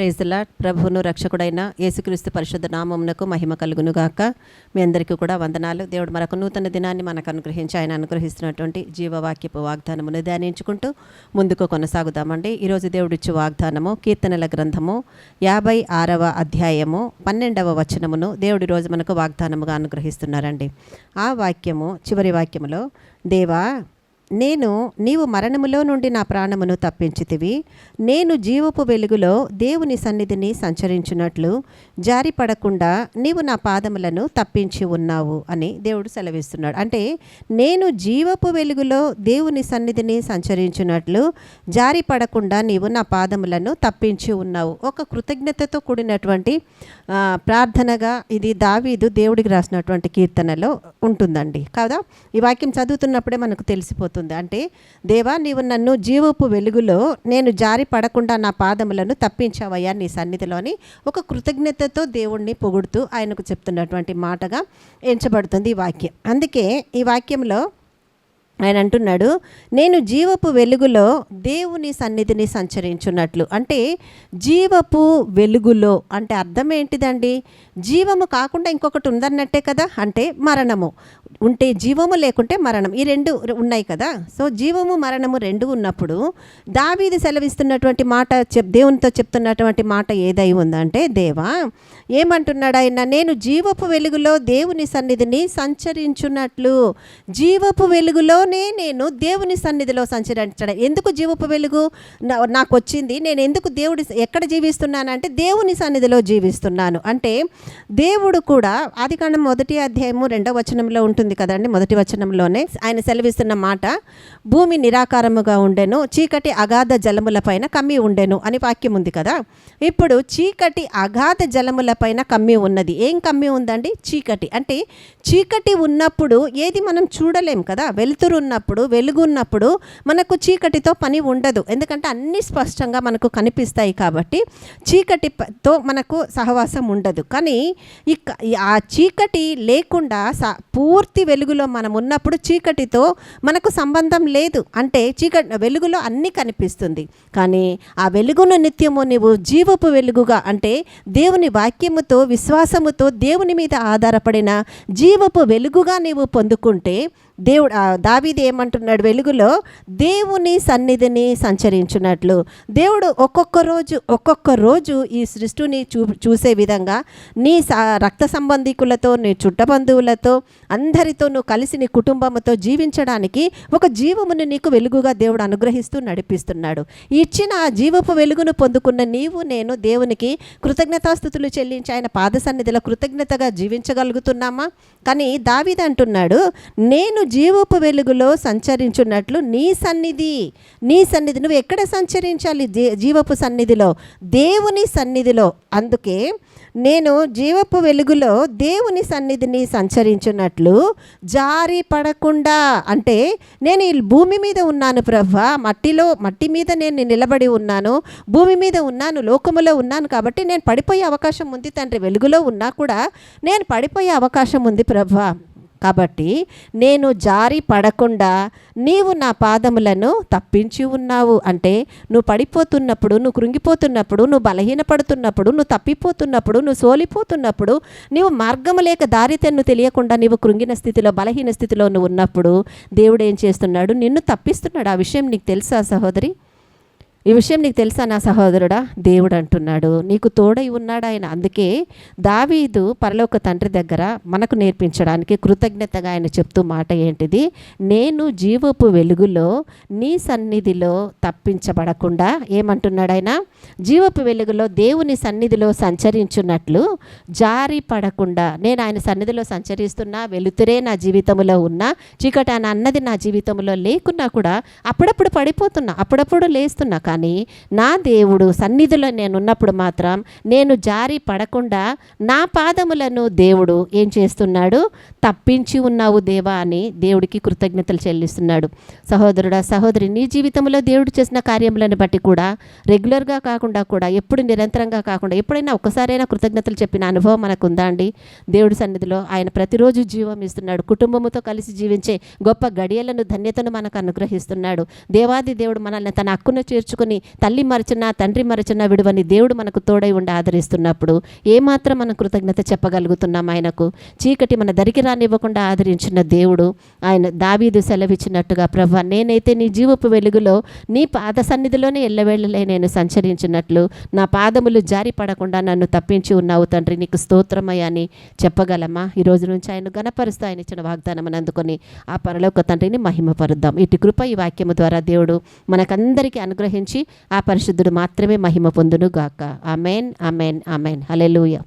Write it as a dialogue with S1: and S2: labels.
S1: ప్రేజల ప్రభువును రక్షకుడైన యేసుక్రీస్తు పరిశుద్ధ నామమునకు మహిమ కలుగును గాక. మీ అందరికీ కూడా వందనాలు. దేవుడు మరొక నూతన దినాన్ని మనకు అనుగ్రహించి ఆయన అనుగ్రహిస్తున్నటువంటి జీవవాక్యపు వాగ్దానమును ధ్యానించుకుంటూ ముందుకు కొనసాగుదామండి. ఈరోజు దేవుడిచ్చు వాగ్దానము కీర్తనల గ్రంథము యాభై ఆరవ అధ్యాయము పన్నెండవ వచనమును దేవుడి రోజు మనకు వాగ్దానముగా అనుగ్రహిస్తున్నారండి. ఆ వాక్యము చివరి వాక్యములో దేవా నేను నీవు మరణములో నుండి నా ప్రాణమును తప్పించితివి. నేను జీవపు వెలుగులో దేవుని సన్నిధిని సంచరించినట్లు జారిపడకుండా నీవు నా పాదములను తప్పించి ఉన్నావు అని దేవుడు సెలవిస్తున్నాడు. అంటే నేను జీవపు వెలుగులో దేవుని సన్నిధిని సంచరించినట్లు జారిపడకుండా నీవు నా పాదములను తప్పించి ఉన్నావు. ఒక కృతజ్ఞతతో కూడినటువంటి ప్రార్థనగా ఇది దావీదు దేవుడికి రాసినటువంటి కీర్తనలో ఉంటుందండి. కాదా? ఈ వాక్యం చదువుతున్నప్పుడే మనకు తెలిసిపోతుంది. అంటే దేవా నీవు నన్ను జీవపు వెలుగులో నేను జారి పడకుండా నా పాదములను తప్పించావయ్యా నీ సన్నిధిలోని ఒక కృతజ్ఞతతో దేవుణ్ణి పొగుడుతూ ఆయనకు చెప్తున్నటువంటి మాటగా ఎంచబడుతుంది ఈ వాక్యం. అందుకే ఈ వాక్యంలో ఆయన అంటున్నాడు నేను జీవపు వెలుగులో దేవుని సన్నిధిని సంచరించున్నట్లు. అంటే జీవపు వెలుగులో అంటే అర్థం ఏంటిదండి? జీవము కాకుండా ఇంకొకటి ఉందన్నట్టే కదా? అంటే మరణము. ఉంటే జీవము లేకుంటే మరణం. ఈ రెండు ఉన్నాయి కదా? సో జీవము మరణము రెండు ఉన్నప్పుడు దావీది సెలవిస్తున్నటువంటి మాట చెప్ దేవునితో చెప్తున్నటువంటి మాట ఏదై ఉందంటే దేవా ఏమంటున్నాడు ఆయన నేను జీవపు వెలుగులో దేవుని సన్నిధిని సంచరించున్నట్లు. జీవపు వెలుగులోనే నేను దేవుని సన్నిధిలో సంచరించడం. ఎందుకు జీవపు వెలుగు? నాకు వచ్చింది నేను ఎందుకు దేవుడి ఎక్కడ జీవిస్తున్నానంటే దేవుని సన్నిధిలో జీవిస్తున్నాను. అంటే దేవుడు కూడా ఆదికాండం మొదటి అధ్యాయము రెండవ వచనంలో ఉంటుంది కదండి మొదటి వచనంలోనే. ఆయన సెలవిస్తున్న మాట భూమి నిరాకారముగా ఉండెను చీకటి అగాధ జలముల పైన కమ్మి ఉండెను అని వాక్యం ఉంది కదా. ఇప్పుడు చీకటి అగాధ జలముల పైన కమ్మి ఉన్నది. ఏం కమ్మి ఉందండి? చీకటి. అంటే చీకటి ఉన్నప్పుడు ఏది మనం చూడలేం కదా. వెలుతురు ఉన్నప్పుడు వెలుగు ఉన్నప్పుడు మనకు చీకటితో పని ఉండదు. ఎందుకంటే అన్ని స్పష్టంగా మనకు కనిపిస్తాయి కాబట్టి చీకటితో మనకు సహవాసం ఉండదు. కానీ ఇక ఆ చీకటి లేకుండా స- పూర్తి వెలుగులో మనం ఉన్నప్పుడు చీకటితో మనకు సంబంధం లేదు. అంటే చీకటి వెలుగులో అన్నీ కనిపిస్తుంది. కానీ ఆ వెలుగును నిత్యము నీవు జీవపు వెలుగుగా అంటే దేవుని వాక్యముతో విశ్వాసముతో దేవుని మీద ఆధారపడిన జీవపు వెలుగుగా నీవు పొందుకుంటే దేవుడు దావీది ఏమంటున్నాడు వెలుగులో? దేవుని సన్నిధిని సంచరించున్నట్లు దేవుడు ఒక్కొక్క రోజు ఒక్కొక్క రోజు ఈ సృష్టిని చూ చూసే విధంగా నీ స- రక్త సంబంధికులతో నీ చుట్టబంధువులతో అందరితో నువ్వు కలిసి నీ కుటుంబంతో జీవించడానికి ఒక జీవమును నీకు వెలుగుగా దేవుడు అనుగ్రహిస్తూ నడిపిస్తున్నాడు. ఇచ్చిన ఆ జీవపు వెలుగును పొందుకున్న నీవు నేను దేవునికి కృతజ్ఞతాస్థుతులు చెల్లించి ఆయన పాద సన్నిధిలో కృతజ్ఞతగా జీవించగలుగుతున్నామా? కానీ దావీది అంటున్నాడు నేను జీవపు వెలుగులో సంచరించున్నట్లు నీ సన్నిధి నీ సన్నిధి. నువ్వు ఎక్కడ సంచరించాలి జీ- జీవపు సన్నిధిలో? దేవుని సన్నిధిలో. అందుకే నేను జీవపు వెలుగులో దేవుని సన్నిధిని సంచరించున్నట్లు జారి పడకుండా. అంటే నేను ఈ భూమి మీద ఉన్నాను ప్రభా మట్టిలో మట్టి మీద నేను నిలబడి ఉన్నాను. భూమి మీద ఉన్నాను లోకములో ఉన్నాను కాబట్టి నేను పడిపోయే అవకాశం ఉంది తండ్రి. వెలుగులో ఉన్నా కూడా నేను పడిపోయే అవకాశం ఉంది ప్రభా కాబట్టి నేను జారి పడకుండా నీవు నా పాదములను తప్పించి ఉన్నావు. అంటే నువ్వు పడిపోతున్నప్పుడు నువ్వు కృంగిపోతున్నప్పుడు నువ్వు బలహీనపడుతున్నప్పుడు నువ్వు తప్పిపోతున్నప్పుడు నువ్వు సోలిపోతున్నప్పుడు నీవు మార్గము లేక దారితెన్ను తెలియకుండా నీవు కృంగిన స్థితిలో బలహీన స్థితిలో నువ్వు ఉన్నప్పుడు దేవుడు ఏం చేస్తున్నాడు? నిన్ను తప్పిస్తున్నాడు. ఆ విషయం నీకు తెలుసా సహోదరి? ఈ విషయం నీకు తెలుసా నా సహోదరుడా? దేవుడు అంటున్నాడు. నీకు తోడై ఉన్నాడు ఆయన. అందుకే దావీదు పరలోక తండ్రి దగ్గర మనకు నేర్పించడానికి కృతజ్ఞతగా ఆయన చెప్తూ మాట ఏంటిది? నేను జీవపు వెలుగులో నీ సన్నిధిలో తప్పించబడకుండా ఏమంటున్నాడు ఆయన? జీవపు వెలుగులో దేవుని సన్నిధిలో సంచరించున్నట్లు జారి పడకుండా నేను ఆయన సన్నిధిలో సంచరిస్తున్నా వెలుతురే నా జీవితంలో ఉన్నా చీకటి అని అన్నది నా జీవితంలో లేకున్నా కూడా అప్పుడప్పుడు పడిపోతున్నా అప్పుడప్పుడు లేస్తున్నా కానీ నా దేవుడు సన్నిధిలో నేను ఉన్నప్పుడు మాత్రం నేను జారి పడకుండా నా పాదములను దేవుడు ఏం చేస్తున్నాడు? తప్పించి ఉన్నావు దేవా అని దేవుడికి కృతజ్ఞతలు చెల్లిస్తున్నాడు. సహోదరుడా సహోదరి నీ జీవితంలో దేవుడు చేసిన కార్యములను బట్టి కూడా రెగ్యులర్గా కాకుండా కూడా ఎప్పుడు నిరంతరంగా కాకుండా ఎప్పుడైనా ఒక్కసారైనా కృతజ్ఞతలు చెప్పిన అనుభవం మనకు ఉందా అండి? దేవుడి సన్నిధిలో ఆయన ప్రతిరోజు జీవం ఇస్తున్నాడు. కుటుంబముతో కలిసి జీవించే గొప్ప గడియలను ధన్యతను మనకు అనుగ్రహిస్తున్నాడు. దేవాది దేవుడు మనల్ని తన హక్కును చేర్చుకొని పట్టుకుని తల్లి మరచున్నా తండ్రి మరచున్నా విడువని దేవుడు మనకు తోడై ఉండి ఆదరిస్తున్నప్పుడు ఏమాత్రం మనం కృతజ్ఞత చెప్పగలుగుతున్నాం ఆయనకు? చీకటి మన దరికి రానివ్వకుండా ఆదరించిన దేవుడు ఆయన దావీదు సెలవిచ్చినట్టుగా ప్రభా నేనైతే నీ జీవపు వెలుగులో నీ పాద సన్నిధిలోనే ఎల్లవేళలే నేను సంచరించినట్లు నా పాదములు జారి పడకుండా నన్ను తప్పించి ఉన్నావు తండ్రి నీకు స్తోత్రమయ్యని అని చెప్పగలమా? ఈ రోజు నుంచి ఆయన గణపరుస్తూ ఆయన ఇచ్చిన వాగ్దానం అందుకొని ఆ పరలోక తండ్రిని మహిమపరుద్దాం. ఇటు కృప ఈ వాక్యము ద్వారా దేవుడు మనకందరికీ అనుగ్రహించి ఆ పరిశుద్ధుడు మాత్రమే మహిమ పొందును గాక అమెన్ అమెన్ అమెన్ హల్లెలూయా.